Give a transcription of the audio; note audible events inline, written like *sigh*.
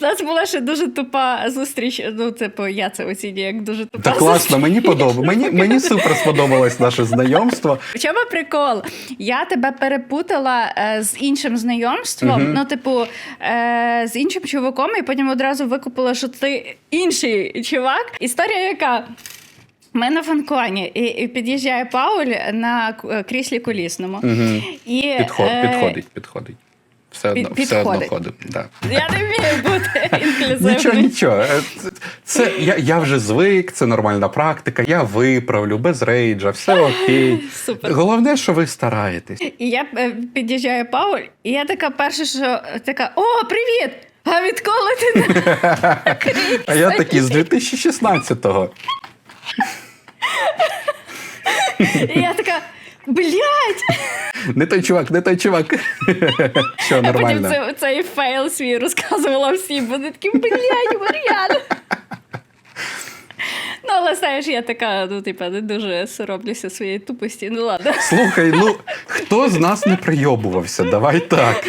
У нас була ще дуже тупа зустріч. Ну, типу, я це оцінюю як дуже тупа. Та класно, мені подобається. Мені, мені супер сподобалось наше знайомство. В чому прикол? Я тебе перепутала е, з іншим знайомством, Мгм. ну, типу, е, з іншим чуваком, і потім одразу викупила, що ти інший чувак. Історія яка? Ми на фанконі, і, і під'їжджає Пауль на к- кріслі колісному. Мгм. І, Підход, е, підходить, підходить. Все одно, під- все одно підходить. ходить. Да. Я не вмію бути *laughs* інклюзивною. Нічого, нічого. Е, Це, це я, я вже звик, це нормальна практика. Я виправлю без рейджа, все окей. *laughs* Супер. Головне, що ви стараєтесь. І я е, під'їжджаю Пауль, і я така перша, що така: О, привіт! А відколи ти *laughs* А я такий з 2016-го. І я така, блядь! Не той чувак, не той чувак. *laughs* Що А потім цей фейл свій розказувала всім, бо вони такі, блять, Мар'яна. Ну, але знаєш, я така, ну, типа, не дуже сороблюся своєї тупості. Ну ладно. Слухай, ну хто з нас не прийобувався? Давай так.